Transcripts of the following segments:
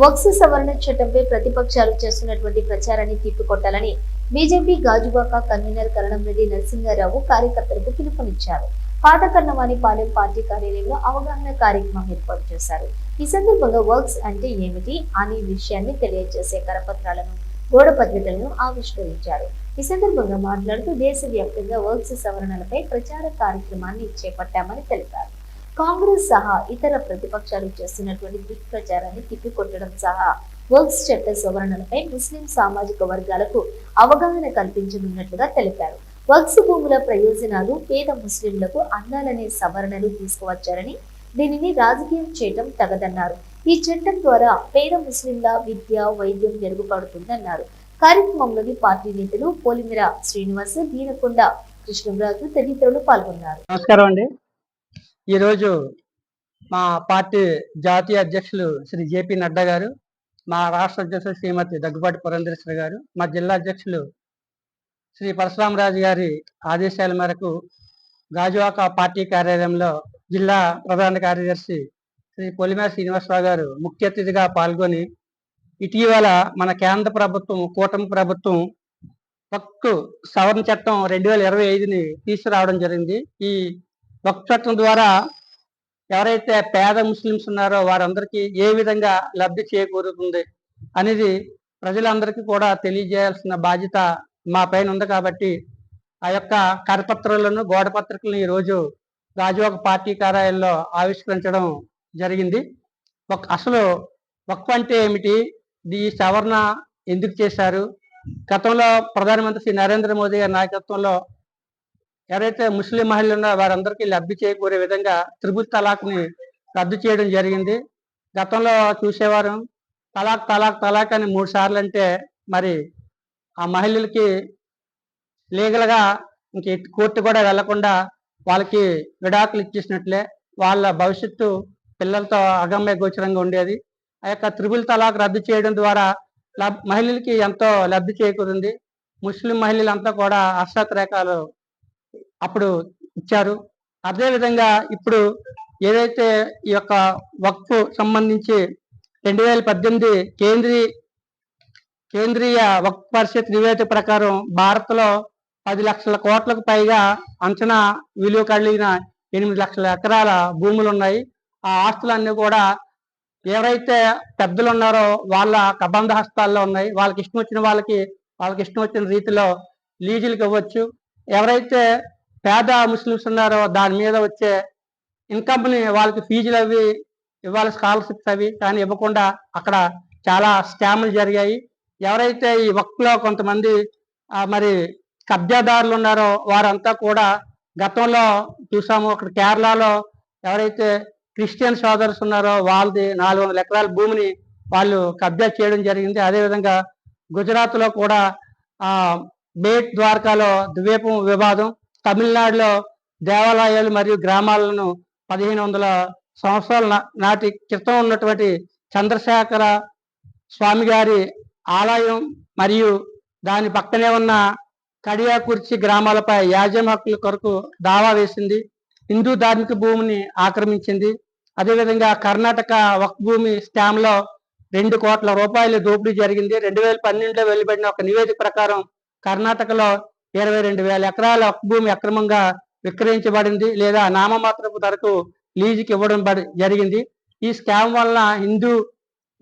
వక్స్ సవరణ చట్టంపై ప్రతిపక్షాలు చేస్తున్నటువంటి ప్రచారాన్ని తిప్పికొట్టాలని బీజేపీ గాజువాక కన్వీనర్ కరణంరెడ్డి నరసింహారావు కార్యకర్తలకు పిలుపునిచ్చారు. పాత కన్నవాణి పాలెం పార్టీ కార్యాలయంలో అవగాహన కార్యక్రమం ఏర్పాటు చేశారు. ఈ సందర్భంగా వర్క్స్ అంటే ఏమిటి అనే విషయాన్ని తెలియజేసే కరపత్రాలను గోడ పత్రికలను ఆవిష్కరించారు. ఈ సందర్భంగా మాట్లాడుతూ దేశవ్యాప్తంగా వర్క్స్ సవరణలపై ప్రచార కార్యక్రమాన్ని చేపట్టామని తెలిపారు. కాంగ్రెస్ సహా ఇతర ప్రతిపక్షాలు చేస్తున్నటువంటి దుష్ప్రచారాన్ని తిప్పికొట్టడం సహా వర్క్స్ చట్ట సవరణలపై ముస్లిం సామాజిక వర్గాలకు అవగాహన కల్పించనున్నట్లుగా తెలిపారు. వర్క్స్ భూముల ప్రయోజనాలు పేద ముస్లింలకు అందాలనే సవరణలు తీసుకువచ్చారని దీనిని రాజకీయం చేయటం తగదన్నారు. ఈ చట్టం ద్వారా పేద ముస్లింల విద్య వైద్యం మెరుగుపడుతుందన్నారు. కార్యక్రమంలోని పార్టీ నేతలు పోలిమిర శ్రీనివాస్ దీనకొండ కృష్ణరాజు తదితరులు పాల్గొన్నారు. నమస్కారం అండి. ఈరోజు మా పార్టీ జాతీయ అధ్యక్షులు శ్రీ జేపీ నడ్డా గారు మా రాష్ట్ర అధ్యక్షులు శ్రీమతి దగ్గుబాటి పురంధరేశ్వరి గారు మా జిల్లా అధ్యక్షులు శ్రీ పరశురామరాజు గారి ఆదేశాల మేరకు గాజువాక పార్టీ కార్యాలయంలో జిల్లా ప్రధాన కార్యదర్శి శ్రీ పొలిమేర శ్రీనివాసరావు గారు ముఖ్య అతిథిగా పాల్గొని ఇటీవల మన కేంద్ర ప్రభుత్వం కూటమి ప్రభుత్వం హక్కు సవరణ చట్టం రెండు వేల ఇరవై ఐదుని తీసుకురావడం జరిగింది. ఈ వక్ఫ్ చట్టం ద్వారా ఎవరైతే పేద ముస్లిమ్స్ ఉన్నారో వారందరికీ ఏ విధంగా లబ్ధి చేకూరుతుంది అనేది ప్రజలందరికీ కూడా తెలియజేయాల్సిన బాధ్యత మా పైన ఉంది కాబట్టి ఆ యొక్క కరపత్రాలను గోడ పత్రికలను ఈరోజు రాజువాక పార్టీ కార్యాలయంలో ఆవిష్కరించడం జరిగింది. ఒక అసలు వక్ఫ్ అంటే ఏమిటి? ఈ సవరణ ఎందుకు చేశారు? గతంలో ప్రధానమంత్రి శ్రీ నరేంద్ర మోదీ గారి నాయకత్వంలో ఎవరైతే ముస్లిం మహిళలు ఉన్నారో వారందరికీ లబ్ధి చేకూరే విధంగా త్రిపుల్ తలాక్ని రద్దు చేయడం జరిగింది. గతంలో చూసేవారు తలాక్ తలాక్ తలాక్ అని మూడు సార్లు అంటే మరి ఆ మహిళలకి లీగల్గా ఇంక కోర్టు కూడా వెళ్ళకుండా వాళ్ళకి విడాకులు ఇచ్చేసినట్లే వాళ్ళ భవిష్యత్తు పిల్లలతో అగమ్య గోచరంగా ఉండేది. ఆ యొక్క త్రిపుల్ తలాక్ రద్దు చేయడం ద్వారా లబ్- మహిళలకి ఎంతో లబ్ధి చేకూరింది. ముస్లిం మహిళలంతా కూడా హర్షాతిరేకాలు అప్పుడు ఇచ్చారు. అదేవిధంగా ఇప్పుడు ఏదైతే ఈ యొక్క వక్ఫ్ సంబంధించి రెండు వేల పద్దెనిమిది కేంద్రీయ కేంద్రీయ వక్ఫ్ పరిషత్ నివేదిక ప్రకారం భారత్లో పది లక్షల కోట్లకు పైగా అంచనా విలువ కలిగిన ఎనిమిది లక్షల ఎకరాల భూములు ఉన్నాయి ఆ ఆస్తులన్నీ కూడా ఎవరైతే పెద్దలు ఉన్నారో వాళ్ళ కబంధ హస్తాల్లో ఉన్నాయి. వాళ్ళకి ఇష్టం వచ్చిన వాళ్ళకి వాళ్ళకి ఇష్టం వచ్చిన రీతిలో లీజులకు ఇవ్వచ్చు. ఎవరైతే పేద ముస్లిమ్స్ ఉన్నారో దాని మీద వచ్చే ఇన్కమ్ని వాళ్ళకి ఫీజులు అవి ఇవ్వాలి స్కాలర్షిప్స్ అవి కానీ ఇవ్వకుండా అక్కడ చాలా స్కాములు జరిగాయి. ఎవరైతే ఈ వక్లో కొంతమంది మరి కబ్జాదారులు ఉన్నారో వారంతా కూడా గతంలో చూసాము అక్కడ కేరళలో ఎవరైతే క్రిస్టియన్ సోదర్స్ ఉన్నారో వాళ్ళది నాలుగు వందల ఎకరాల భూమిని వాళ్ళు కబ్జా చేయడం జరిగింది. అదేవిధంగా గుజరాత్లో కూడా బేట్ ద్వారకాలో ద్వీపం వివాదం తమిళనాడులో దేవాలయాలు మరియు గ్రామాలను పదిహేను వందల సంవత్సరాల నాటి క్రితం ఉన్నటువంటి చంద్రశేఖర స్వామి గారి ఆలయం మరియు దాని పక్కనే ఉన్న కడియాకుర్చి గ్రామాలపై యాజమ హక్కుల కొరకు దావా వేసింది. హిందూ ధార్మిక భూమిని ఆక్రమించింది. అదేవిధంగా కర్ణాటక వక్ భూమి స్టామ్లో రెండు కోట్ల రూపాయల దోపిడీ జరిగింది. రెండు వేల పన్నెండులో వెలువడిన ఒక నివేదిక ప్రకారం కర్ణాటకలో ఇరవై రెండు వేల ఎకరాల భూమి అక్రమంగా విక్రయించబడింది లేదా నామమాత్రపు ధరకు లీజుకి ఇవ్వడం జరిగింది. ఈ స్కామ్ వలన హిందూ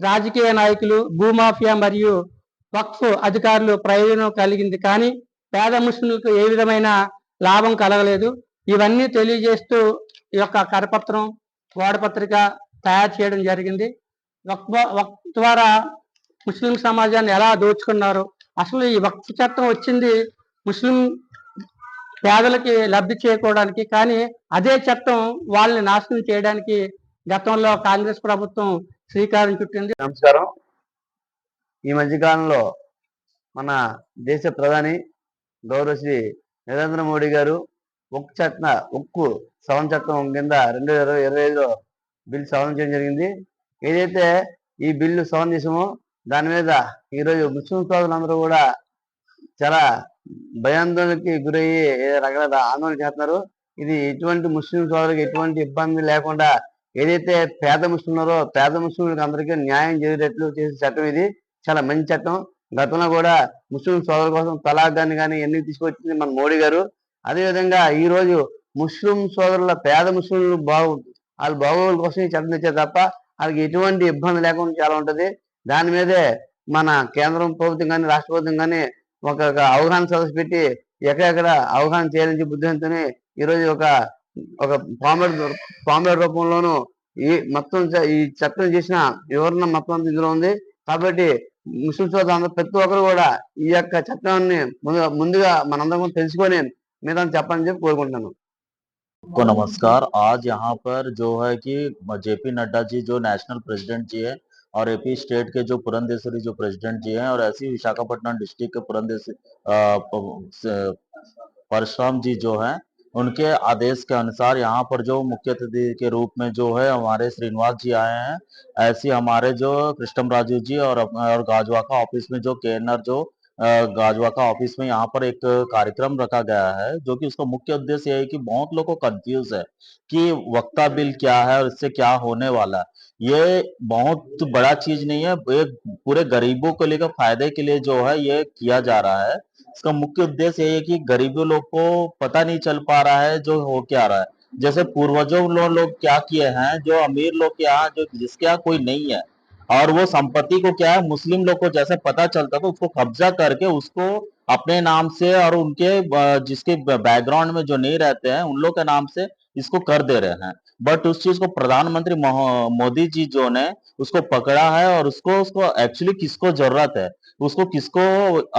రాజకీయ నాయకులు భూమాఫియా మరియు వక్ఫ్ అధికారులు ప్రయోజనం కలిగింది. కానీ పేద ముస్లింలకు ఏ విధమైన లాభం కలగలేదు. ఇవన్నీ తెలియజేస్తూ ఈ యొక్క కరపత్రం గోడపత్రిక తయారు చేయడం జరిగింది. వక్ఫ్ వక్ఫ్ ద్వారా ముస్లిం సమాజాన్ని ఎలా దోచుకున్నారు? అసలు ఈ వక్ఫ్ చట్టం వచ్చింది ముస్లిం పేదలకి లబ్ధి చేకూడడానికి కానీ అదే చట్టం వాళ్ళని నాశనం చేయడానికి గతంలో కాంగ్రెస్ ప్రభుత్వం శ్రీకారం చుట్టింది. నమస్కారం. ఈ మధ్యకాలంలో మన దేశ ప్రధాని గౌరవ శ్రీ నరేంద్ర మోడీ గారు ఉక్కు చట్ట ఉక్కు సవరణ చట్టం కింద రెండు వేల ఇరవై ఇరవై ఐదులో బిల్ సవరణ చేయడం జరిగింది. ఏదైతే ఈ బిల్లు సవరణ చేసామో దాని మీద ఈరోజు ముస్లిం సోదరులందరూ కూడా చాలా భయాందోళనకి గురయ్యి రకరకాల ఆందోళన చేస్తున్నారు. ఇది ఎటువంటి ముస్లిం సోదరులకు ఎటువంటి ఇబ్బంది లేకుండా ఏదైతే పేద ముస్లిం ఉన్నారో పేద ముస్లింలకు అందరికీ న్యాయం జరిగేటట్లు చేసే చట్టం ఇది. చాలా మంచి చట్టం. గతంలో కూడా ముస్లిం సోదరుల కోసం తలాక్ గాని కానీ ఎన్ని తీసుకొచ్చింది మన మోడీ గారు. అదేవిధంగా ఈ రోజు ముస్లిం సోదరుల పేద ముస్లింలు బాగు వాళ్ళ బాగోగుల కోసం ఈ చట్టం తెచ్చారు తప్ప వాళ్ళకి ఎటువంటి ఇబ్బంది లేకుండా చాలా ఉంటది. దాని మీదే మన కేంద్రం ప్రభుత్వం కానీ రాష్ట్ర ప్రభుత్వం కానీ ఒక ఒక అవగాహన సదస్సు పెట్టి ఎక్కడెక్కడ అవగాహన చేయాలని చెప్పి ఉద్దేశంతోనే ఈరోజు ఒక ఒక పాంబర్ పాంబర్ రూపంలోను ఈ మొత్తం చ- ఈ చట్టం చేసిన వివరణ మొత్తం అంతా ఇందులో ఉంది కాబట్టి ముస్లిం సోదరులు అందరూ ప్రతి ఒక్కరు కూడా ఈ యొక్క చట్టాన్ని ముందుగా ముందుగా మనందరం తెలుసుకొని మీద చెప్పాలని చెప్పి కోరుకుంటున్నాను को नमस्कार आज यहाँ पर जो है कि जेपी नड्डा जी जो नेशनल प्रेसिडेंट जी है और एपी स्टेट के जो पुरंदेश्वरी जो प्रेसिडेंट जी हैं और ऐसे विशाखापट्टनम डिस्ट्रिक्ट के पुरंदेश्वरी परशुराम जी जो हैं उनके आदेश के अनुसार यहाँ पर जो मुख्य अतिथि के रूप में जो है हमारे श्रीनिवास जी आए हैं ऐसे हमारे जो कृष्णम राजू जी और, और गाजवा का ऑफ़िस में जो केनर जो गाजवा का ऑफ़िस में यहाँ पर एक कार्यक्रम रखा गया है जो कि उसका मुख्य उद्देश्य ये है कि बहुत लोग को कंफ्यूज है कि वक्ता बिल क्या है और इससे क्या होने वाला है। ये बहुत बड़ा चीज़ नहीं है एक पूरे गरीबों को लेकर फ़ायदे के लिए जो है ये किया जा रहा है। इसका मुख्य उद्देश्य ये है कि गरीबों लोग को पता नहीं चल पा रहा है जो हो क्या रहा है। जैसे पूर्वजों लोग लो, क्या किए हैं जो अमीर लोग के यहाँ जो जिसके यहाँ कोई नहीं है और वो संपत्ति को क्या है, मुस्लिम लोग को जैसे पता चलता था, उसको कब्जा करके उसको अपने नाम से और उनके जिसके बैकग्राउंड में जो नहीं रहते हैं, उन लोग के नाम से इसको कर दे रहे हैं। बट उस चीज़ को प्रधानमंत्री मोदी जी जो ने उसको पकड़ा है और उसको उसको एक्चुअली किसको ज़रूरत है? उसको किसको,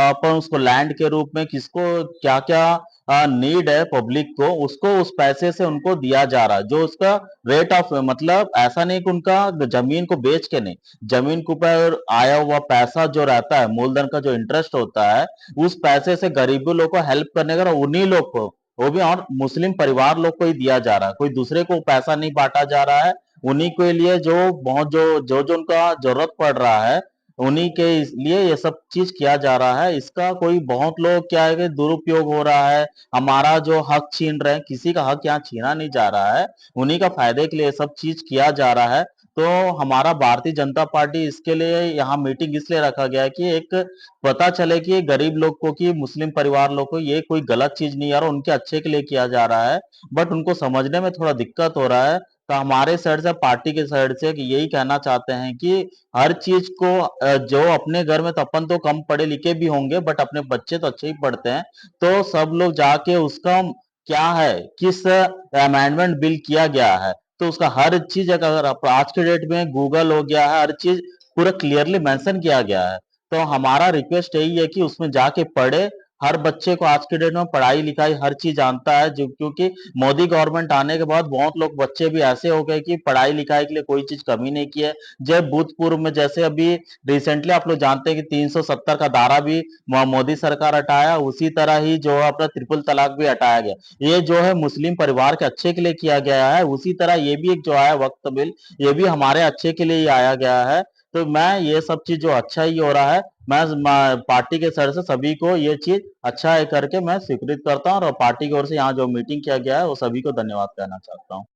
अपन उसको लैंड के रूप में किसको क्या क्या नीड है पब्लिक को, उसको उस पैसे से उनको दिया जा रहा है। जो उसका रेट ऑफ़ मतलब ऐसा नहीं कि उनका ज़मीन को बेच के नहीं, ज़मीन के ऊपर आया हुआ पैसा जो रहता है, मूलधन का जो इंटरेस्ट होता है, उस पैसे से गरीबी लोग को हेल्प करने का उन्हीं लोग को, वो भी और मुस्लिम परिवार लोग को ही दिया जा रहा है। कोई दूसरे को पैसा नहीं बांटा जा रहा है, उन्हीं के लिए जो बहुत जो जो जो उनका ज़रूरत पड़ रहा है उन्हीं के लिए ये सब चीज़ किया जा रहा है। इसका कोई बहुत लोग क्या है कि दुरुपयोग हो रहा है। हमारा जो हक छीन रहे हैं, किसी का हक यहाँ छीना नहीं जा रहा है। उन्हीं का फ़ायदे के लिए सब चीज़ किया जा रहा है। तो हमारा भारतीय जनता पार्टी इसके लिए यहाँ मीटिंग इसलिए रखा गया है कि एक पता चले कि गरीब लोग को, कि मुस्लिम परिवार लोग को ये कोई गलत चीज़ नहीं रहा उनके अच्छे के लिए किया जा रहा है। बट उनको समझने में थोड़ा दिक्कत हो रहा है। तो हमारे साइड से पार्टी के साइड से यही कहना चाहते हैं कि हर चीज़ को जो अपने घर में तो अपन तो कम पढ़े लिखे भी होंगे बट अपने बच्चे तो अच्छे ही पढ़ते हैं। तो सब लोग जाके उसका क्या है, किस अमेंडमेंट बिल किया गया है। तो उसका हर चीज़ अगर आज के डेट में गूगल हो गया है, हर चीज़ पूरा क्लियरली मेंशन किया गया है। तो हमारा रिक्वेस्ट यही है कि उसमें जाके पढ़े हर बच्चे को आज के डेट में पढ़ाई लिखाई हर चीज़ जानता है जो क्योंकि मोदी गवर्नमेंट आने के बाद बहुत लोग बच्चे भी ऐसे हो गए कि पढ़ाई लिखाई के लिए कोई चीज़ कमी नहीं की है। जब भूतपूर्व में जैसे अभी रिसेंटली आप लोग जानते हैं कि 370 का दारा भी मोदी सरकार हटाया, उसी तरह ही जो है अपना ट्रिपल तलाक भी हटाया गया। ये जो है मुस्लिम परिवार के अच्छे के लिए किया गया है, उसी तरह ये भी एक जो आया वक्त बिल ये भी हमारे अच्छे के लिए ही आया गया है। तो मैं ये सब चीज़ जो अच्छा ही हो रहा है, मैं पार्टी के सर से सभी को ये चीज़ अच्छा है करके मैं स्वीकृत करता हूँ और पार्टी की ओर से यहाँ जो मीटिंग किया गया है, वो सभी को धन्यवाद कहना चाहता हूँ।